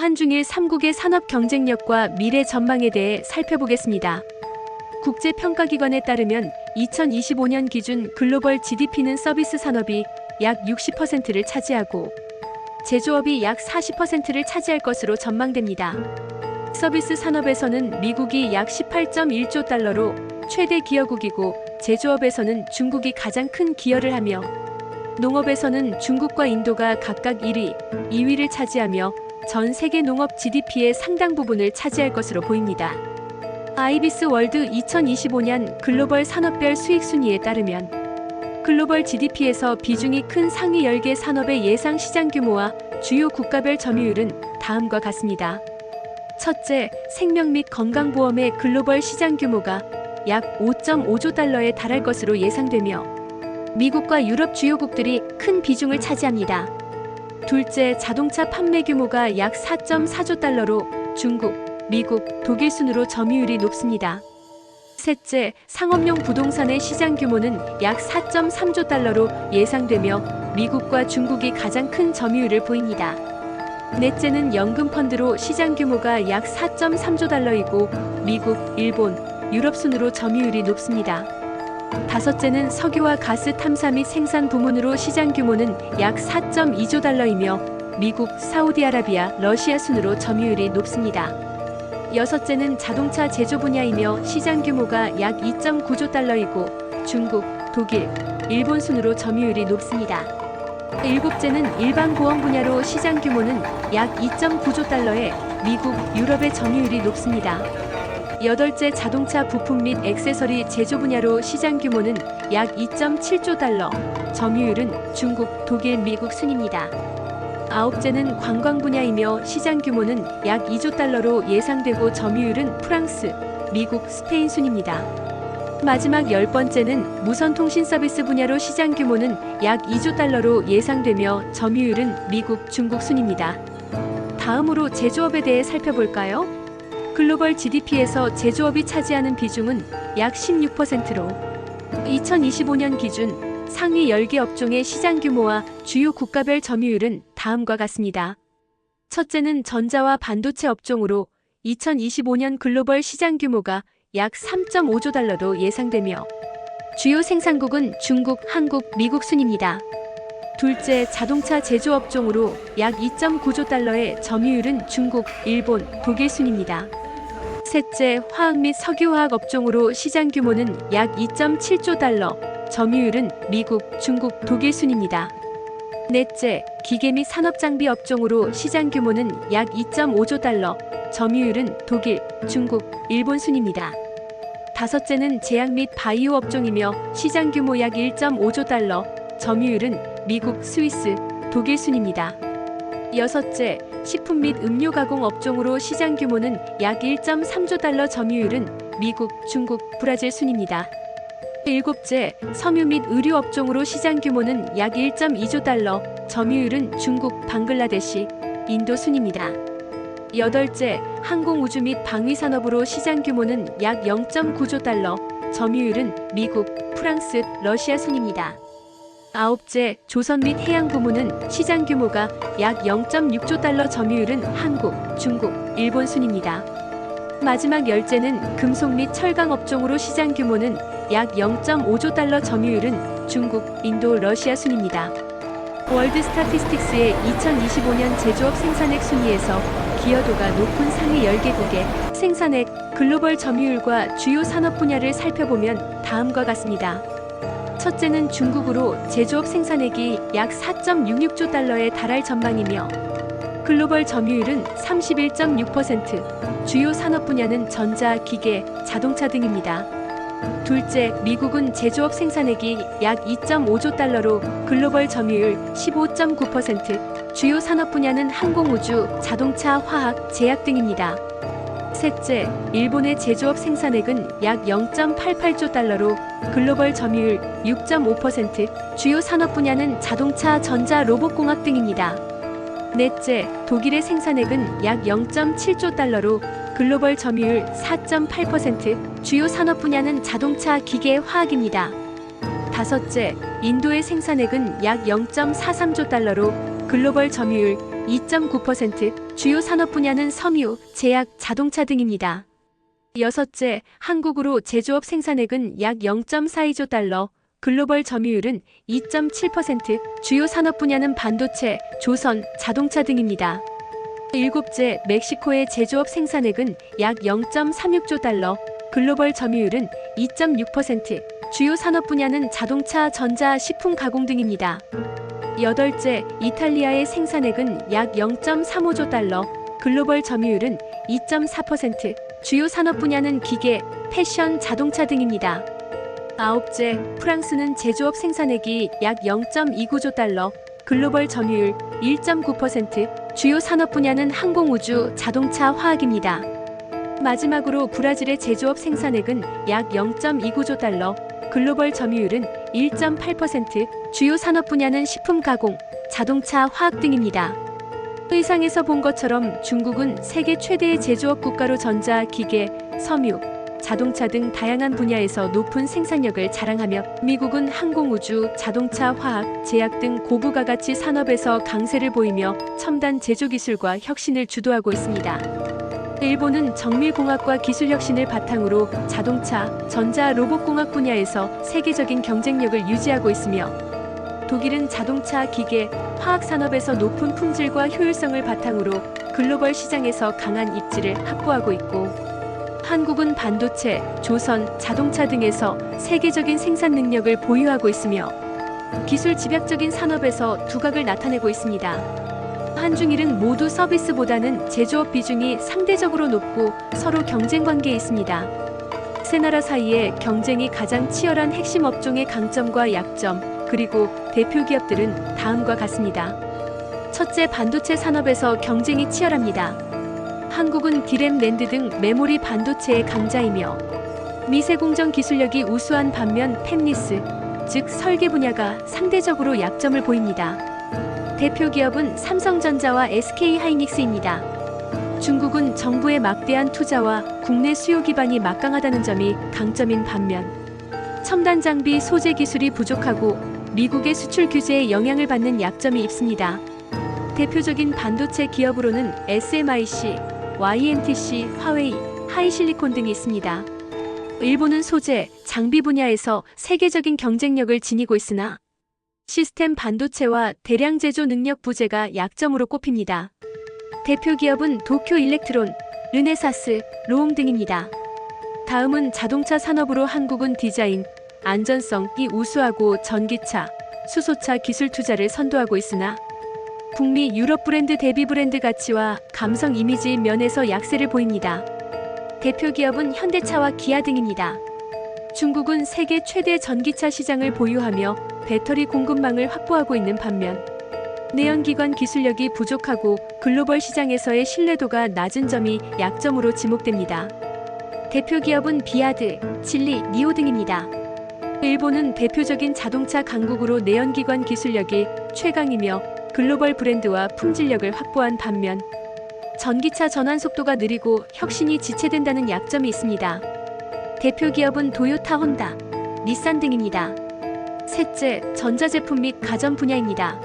한중일 3국의 산업 경쟁력과 미래 전망에 대해 살펴보겠습니다. 국제평가기관에 따르면 2025년 기준 글로벌 GDP는 서비스 산업이 약 60%를 차지하고 제조업이 약 40%를 차지할 것으로 전망됩니다. 서비스 산업에서는 미국이 약 18.1조 달러로 최대 기여국이고 제조업에서는 중국이 가장 큰 기여를 하며 농업에서는 중국과 인도가 각각 1위, 2위를 차지하며 전 세계 농업 GDP의 상당 부분을 차지할 것으로 보입니다. 아이비스 월드 2025년 글로벌 산업별 수익 순위에 따르면 글로벌 GDP에서 비중이 큰 상위 10개 산업의 예상 시장 규모와 주요 국가별 점유율은 다음과 같습니다. 첫째, 생명 및 건강보험의 글로벌 시장 규모가 약 5.5조 달러에 달할 것으로 예상되며 미국과 유럽 주요국들이 큰 비중을 차지합니다. 둘째, 자동차 판매 규모가 약 4.4조 달러로 중국, 미국, 독일 순으로 점유율이 높습니다. 셋째, 상업용 부동산의 시장 규모는 약 4.3조 달러로 예상되며 미국과 중국이 가장 큰 점유율을 보입니다. 넷째는 연금 펀드로 시장 규모가 약 4.3조 달러이고 미국, 일본, 유럽 순으로 점유율이 높습니다. 다섯째는 석유와 가스 탐사 및 생산 부문으로 시장 규모는 약 4.2조 달러이며 미국, 사우디아라비아, 러시아 순으로 점유율이 높습니다. 여섯째는 자동차 제조 분야이며 시장 규모가 약 2.9조 달러이고 중국, 독일, 일본 순으로 점유율이 높습니다. 일곱째는 일반 보험 분야로 시장 규모는 약 2.9조 달러에 미국, 유럽의 점유율이 높습니다. 여덟째 자동차 부품 및 액세서리 제조 분야로 시장 규모는 약 2.7조 달러, 점유율은 중국, 독일, 미국 순입니다. 아홉째는 관광 분야이며 시장 규모는 약 2조 달러로 예상되고 점유율은 프랑스, 미국, 스페인 순입니다. 마지막 열 번째는 무선 통신 서비스 분야로 시장 규모는 약 2조 달러로 예상되며 점유율은 미국, 중국 순입니다. 다음으로 제조업에 대해 살펴볼까요? 글로벌 GDP에서 제조업이 차지하는 비중은 약 16%로 2025년 기준 상위 10개 업종의 시장 규모와 주요 국가별 점유율은 다음과 같습니다. 첫째는 전자와 반도체 업종으로 2025년 글로벌 시장 규모가 약 3.5조 달러로 예상되며 주요 생산국은 중국, 한국, 미국 순입니다. 둘째, 자동차 제조 업종으로 약 2.9조 달러의 점유율은 중국, 일본, 독일 순입니다. 셋째, 화학 및 석유화학 업종으로 시장 규모는 약 2.7조 달러, 점유율은 미국, 중국, 독일 순입니다. 넷째, 기계 및 산업장비 업종으로 시장 규모는 약 2.5조 달러, 점유율은 독일, 중국, 일본 순입니다. 다섯째는 제약 및 바이오 업종이며 시장 규모 약 1.5조 달러, 점유율은 미국, 스위스, 독일 순입니다. 여섯째, 식품 및 음료 가공 업종으로 시장 규모는 약 1.3조 달러 점유율은 미국, 중국, 브라질 순입니다. 일곱째, 섬유 및 의류 업종으로 시장 규모는 약 1.2조 달러, 점유율은 중국, 방글라데시, 인도 순입니다. 여덟째, 항공 우주 및 방위 산업으로 시장 규모는 약 0.9조 달러, 점유율은 미국, 프랑스, 러시아 순입니다. 아홉째, 조선 및 해양 부문은 시장 규모가 약 0.6조 달러 점유율은 한국, 중국, 일본 순입니다. 마지막 열째는 금속 및 철강 업종으로 시장 규모는 약 0.5조 달러 점유율은 중국, 인도, 러시아 순입니다. 월드 스타티스틱스의 2025년 제조업 생산액 순위에서 기여도가 높은 상위 10개국의 생산액 글로벌 점유율과 주요 산업 분야를 살펴보면 다음과 같습니다. 첫째는 중국으로 제조업 생산액이 약 4.66조 달러에 달할 전망이며 글로벌 점유율은 31.6%, 주요 산업 분야는 전자, 기계, 자동차 등입니다. 둘째, 미국은 제조업 생산액이 약 2.5조 달러로 글로벌 점유율 15.9%, 주요 산업 분야는 항공우주, 자동차, 화학, 제약 등입니다. 셋째, 일본의 제조업 생산액은 약 0.88조 달러로 글로벌 점유율 6.5%, 주요 산업 분야는 자동차, 전자, 로봇공학 등입니다. 넷째, 독일의 생산액은 약 0.7조 달러로 글로벌 점유율 4.8%, 주요 산업 분야는 자동차, 기계, 화학입니다. 다섯째, 인도의 생산액은 약 0.43조 달러로 글로벌 점유율 2.9%, 주요 산업 분야는 섬유, 제약, 자동차 등입니다. 여섯째, 한국으로 제조업 생산액은 약 0.42조 달러, 글로벌 점유율은 2.7%, 주요 산업 분야는 반도체, 조선, 자동차 등입니다. 일곱째, 멕시코의 제조업 생산액은 약 0.36조 달러, 글로벌 점유율은 2.6%, 주요 산업 분야는 자동차, 전자, 식품 가공 등입니다. 여덟째, 이탈리아의 생산액은 약 0.35조 달러, 글로벌 점유율은 2.4%, 주요 산업 분야는 기계, 패션, 자동차 등입니다. 아홉째, 프랑스는 제조업 생산액이 약 0.29조 달러, 글로벌 점유율 1.9%, 주요 산업 분야는 항공 우주, 자동차, 화학입니다. 마지막으로 브라질의 제조업 생산액은 약 0.29조 달러, 글로벌 점유율은 1.8%, 주요 산업 분야는 식품 가공, 자동차, 화학 등입니다. 의상에서 본 것처럼 중국은 세계 최대의 제조업 국가로 전자, 기계, 섬유, 자동차 등 다양한 분야에서 높은 생산력을 자랑하며 미국은 항공우주, 자동차, 화학, 제약 등 고부가 가치 산업에서 강세를 보이며 첨단 제조 기술과 혁신을 주도하고 있습니다. 일본은 정밀공학과 기술 혁신을 바탕으로 자동차, 전자, 로봇공학 분야에서 세계적인 경쟁력을 유지하고 있으며 독일은 자동차, 기계, 화학 산업에서 높은 품질과 효율성을 바탕으로 글로벌 시장에서 강한 입지를 확보하고 있고 한국은 반도체, 조선, 자동차 등에서 세계적인 생산 능력을 보유하고 있으며 기술 집약적인 산업에서 두각을 나타내고 있습니다. 한중일은 모두 서비스보다는 제조업 비중이 상대적으로 높고 서로 경쟁 관계에 있습니다. 세 나라 사이에 경쟁이 가장 치열한 핵심 업종의 강점과 약점, 그리고 대표 기업들은 다음과 같습니다. 첫째, 반도체 산업에서 경쟁이 치열합니다. 한국은 디램 랜드 등 메모리 반도체의 강자이며 미세 공정 기술력이 우수한 반면 팹리스, 즉 설계 분야가 상대적으로 약점을 보입니다. 대표 기업은 삼성전자와 SK 하이닉스입니다. 중국은 정부의 막대한 투자와 국내 수요 기반이 막강하다는 점이 강점인 반면 첨단 장비 소재 기술이 부족하고 미국의 수출 규제에 영향을 받는 약점이 있습니다. 대표적인 반도체 기업으로는 SMIC, YMTC, 화웨이, 하이실리콘 등이 있습니다. 일본은 소재, 장비 분야에서 세계적인 경쟁력을 지니고 있으나 시스템 반도체와 대량 제조 능력 부재가 약점으로 꼽힙니다. 대표 기업은 도쿄 일렉트론, 르네사스, 로움 등입니다. 다음은 자동차 산업으로 한국은 디자인, 안전성이 우수하고 전기차, 수소차 기술 투자를 선도하고 있으나 북미 유럽 브랜드 대비 브랜드 가치와 감성 이미지 면에서 약세를 보입니다. 대표 기업은 현대차와 기아 등입니다. 중국은 세계 최대 전기차 시장을 보유하며 배터리 공급망을 확보하고 있는 반면 내연기관 기술력이 부족하고 글로벌 시장에서의 신뢰도가 낮은 점이 약점으로 지목됩니다. 대표 기업은 비아드, 칠리, 니오 등입니다. 일본은 대표적인 자동차 강국으로 내연기관 기술력이 최강이며 글로벌 브랜드와 품질력을 확보한 반면 전기차 전환 속도가 느리고 혁신이 지체된다는 약점이 있습니다. 대표 기업은 도요타 혼다, 닛산 등입니다. 셋째, 전자제품 및 가전 분야입니다.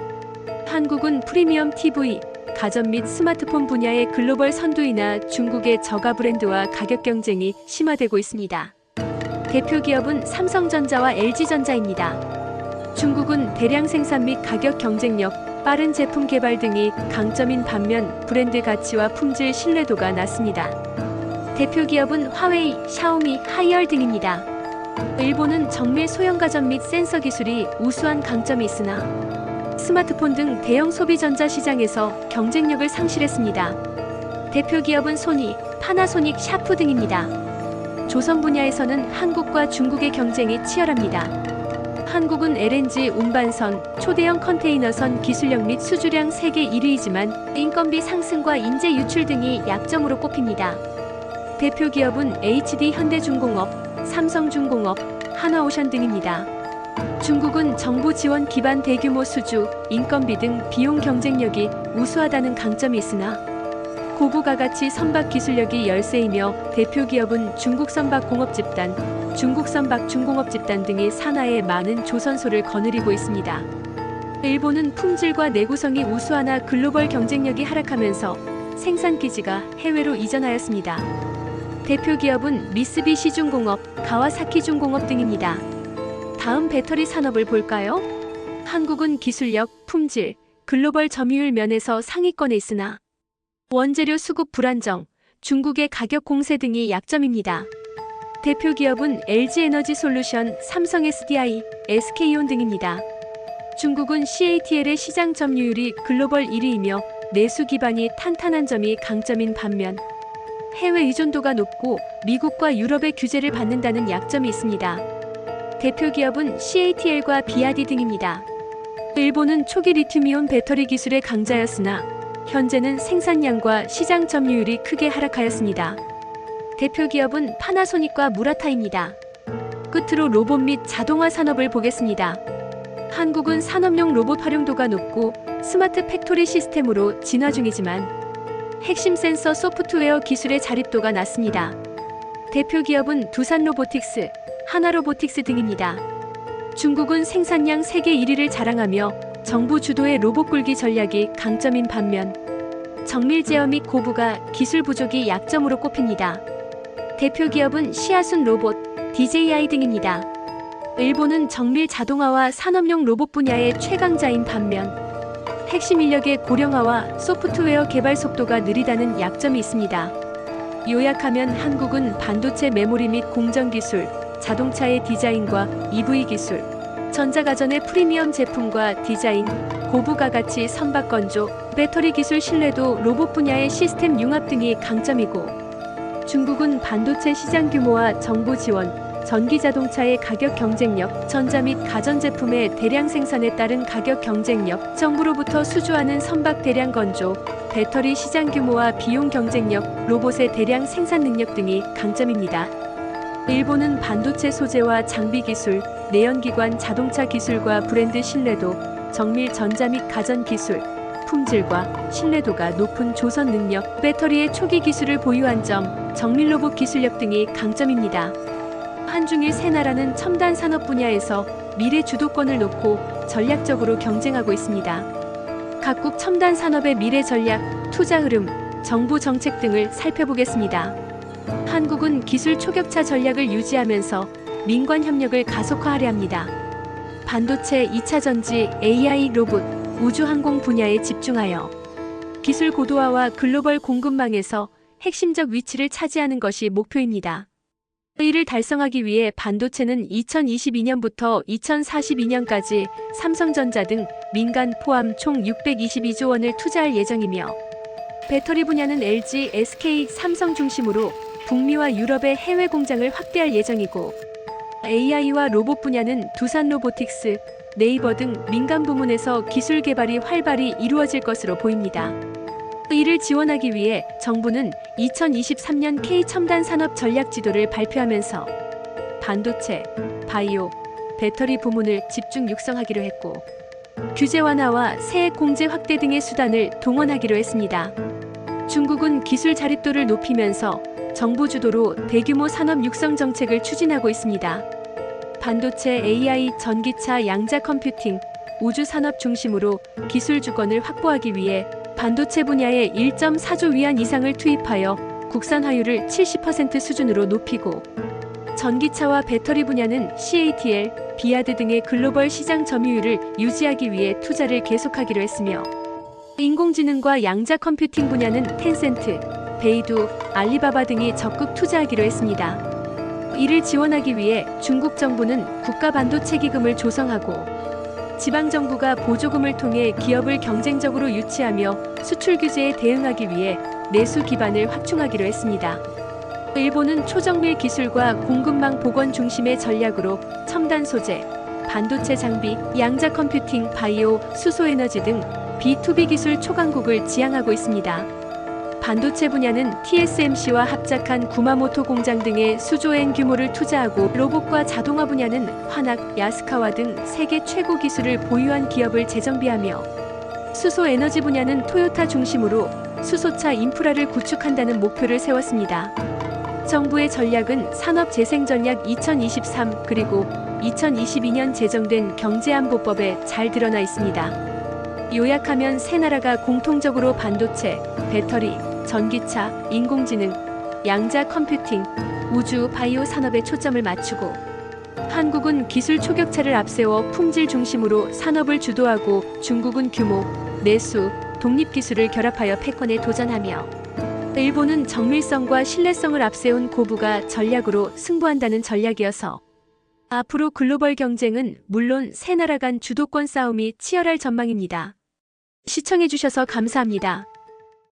한국은 프리미엄 TV, 가전 및 스마트폰 분야의 글로벌 선두이나 중국의 저가 브랜드와 가격 경쟁이 심화되고 있습니다. 대표 기업은 삼성전자와 LG전자입니다. 중국은 대량 생산 및 가격 경쟁력, 빠른 제품 개발 등이 강점인 반면 브랜드 가치와 품질 신뢰도가 낮습니다. 대표 기업은 화웨이, 샤오미, 하이얼 등입니다. 일본은 정밀 소형 가전 및 센서 기술이 우수한 강점이 있으나 스마트폰 등 대형 소비 전자 시장에서 경쟁력을 상실했습니다. 대표 기업은 소니, 파나소닉, 샤프 등입니다. 조선 분야에서는 한국과 중국의 경쟁이 치열합니다. 한국은 LNG 운반선, 초대형 컨테이너선 기술력 및 수주량 세계 1위이지만 인건비 상승과 인재 유출 등이 약점으로 꼽힙니다. 대표 기업은 HD 현대중공업, 삼성중공업, 하나오션 등입니다. 중국은 정부 지원 기반 대규모 수주, 인건비 등 비용 경쟁력이 우수하다는 강점이 있으나 고부가가치 선박 기술력이 열세이며 대표 기업은 중국 선박 공업 집단, 중국 선박 중공업 집단 등이 산하에 많은 조선소를 거느리고 있습니다. 일본은 품질과 내구성이 우수하나 글로벌 경쟁력이 하락하면서 생산 기지가 해외로 이전하였습니다. 대표 기업은 미쓰비시 중공업, 가와사키 중공업 등입니다. 다음 배터리 산업을 볼까요? 한국은 기술력, 품질, 글로벌 점유율 면에서 상위권에 있으나 원재료 수급 불안정, 중국의 가격 공세 등이 약점입니다. 대표 기업은 LG에너지 솔루션, 삼성 SDI, SK온 등입니다. 중국은 CATL의 시장 점유율이 글로벌 1위이며 내수 기반이 탄탄한 점이 강점인 반면 해외 의존도가 높고 미국과 유럽의 규제를 받는다는 약점이 있습니다. 대표 기업은 CATL과 비아디 등입니다. 일본은 초기 리튬이온 배터리 기술의 강자였으나 현재는 생산량과 시장 점유율이 크게 하락하였습니다. 대표 기업은 파나소닉과 무라타입니다. 끝으로 로봇 및 자동화 산업을 보겠습니다. 한국은 산업용 로봇 활용도가 높고 스마트 팩토리 시스템으로 진화 중이지만 핵심 센서 소프트웨어 기술의 자립도가 낮습니다. 대표 기업은 두산 로보틱스, 하나 로보틱스 등입니다. 중국은 생산량 세계 1위를 자랑하며 정부 주도의 로봇 굴기 전략이 강점인 반면 정밀 제어 및 고부가 기술 부족이 약점으로 꼽힙니다. 대표 기업은 시아순 로봇, DJI 등입니다. 일본은 정밀 자동화와 산업용 로봇 분야의 최강자인 반면 핵심 인력의 고령화와 소프트웨어 개발 속도가 느리다는 약점이 있습니다. 요약하면 한국은 반도체 메모리 및 공정 기술, 자동차의 디자인과 EV 기술, 전자가전의 프리미엄 제품과 디자인, 고부가 가치 선박 건조, 배터리 기술 신뢰도 로봇 분야의 시스템 융합 등이 강점이고 중국은 반도체 시장 규모와 정부 지원, 전기 자동차의 가격 경쟁력, 전자 및 가전제품의 대량 생산에 따른 가격 경쟁력, 정부로부터 수주하는 선박 대량 건조, 배터리 시장 규모와 비용 경쟁력, 로봇의 대량 생산 능력 등이 강점입니다. 일본은 반도체 소재와 장비 기술, 내연기관 자동차 기술과 브랜드 신뢰도, 정밀 전자 및 가전 기술, 품질과 신뢰도가 높은 조선 능력, 배터리의 초기 기술을 보유한 점, 정밀 로봇 기술력 등이 강점입니다. 한중일 세 나라는 첨단 산업 분야에서 미래 주도권을 놓고 전략적으로 경쟁하고 있습니다. 각국 첨단 산업의 미래 전략, 투자 흐름, 정부 정책 등을 살펴보겠습니다. 한국은 기술 초격차 전략을 유지하면서 민관 협력을 가속화하려 합니다. 반도체, 2차 전지, AI 로봇, 우주항공 분야에 집중하여 기술 고도화와 글로벌 공급망에서 핵심적 위치를 차지하는 것이 목표입니다. 이를 달성하기 위해 반도체는 2022년부터 2042년까지 삼성전자 등 민간 포함 총 622조 원을 투자할 예정이며 배터리 분야는 LG, SK, 삼성 중심으로 북미와 유럽의 해외 공장을 확대할 예정이고 AI와 로봇 분야는 두산 로보틱스, 네이버 등 민간 부문에서 기술 개발이 활발히 이루어질 것으로 보입니다. 이를 지원하기 위해 정부는 2023년 K 첨단 산업 전략 지도를 발표하면서 반도체, 바이오, 배터리 부문을 집중 육성하기로 했고 규제 완화와 세액 공제 확대 등의 수단을 동원하기로 했습니다. 중국은 기술 자립도를 높이면서 정부 주도로 대규모 산업 육성 정책을 추진하고 있습니다. 반도체, AI, 전기차, 양자 컴퓨팅, 우주 산업 중심으로 기술 주권을 확보하기 위해 반도체 분야에 1.4조 위안 이상을 투입하여 국산화율을 70% 수준으로 높이고 전기차와 배터리 분야는 CATL, 비아드 등의 글로벌 시장 점유율을 유지하기 위해 투자를 계속하기로 했으며 인공지능과 양자 컴퓨팅 분야는 텐센트, 베이두, 알리바바 등이 적극 투자하기로 했습니다. 이를 지원하기 위해 중국 정부는 국가 반도체 기금을 조성하고 지방 정부가 보조금을 통해 기업을 경쟁적으로 유치하며 수출 규제에 대응하기 위해 내수 기반을 확충하기로 했습니다. 일본은 초정밀 기술과 공급망 복원 중심의 전략으로 첨단 소재, 반도체 장비, 양자 컴퓨팅, 바이오, 수소 에너지 등 B2B 기술 초강국을 지향하고 있습니다. 반도체 분야는 TSMC와 합작한 구마모토 공장 등의 수조엔 규모를 투자하고 로봇과 자동화 분야는 화낙, 야스카와 등 세계 최고 기술을 보유한 기업을 재정비하며 수소 에너지 분야는 토요타 중심으로 수소차 인프라를 구축한다는 목표를 세웠습니다. 정부의 전략은 산업 재생 전략 2023 그리고 2022년 제정된 경제안보법에 잘 드러나 있습니다. 요약하면 세 나라가 공통적으로 반도체, 배터리, 전기차, 인공지능, 양자 컴퓨팅, 우주 바이오 산업에 초점을 맞추고 한국은 기술 초격차를 앞세워 품질 중심으로 산업을 주도하고 중국은 규모, 내수, 독립 기술을 결합하여 패권에 도전하며 일본은 정밀성과 신뢰성을 앞세운 고부가 전략으로 승부한다는 전략이어서 앞으로 글로벌 경쟁은 물론 세 나라 간 주도권 싸움이 치열할 전망입니다. 시청해주셔서 감사합니다.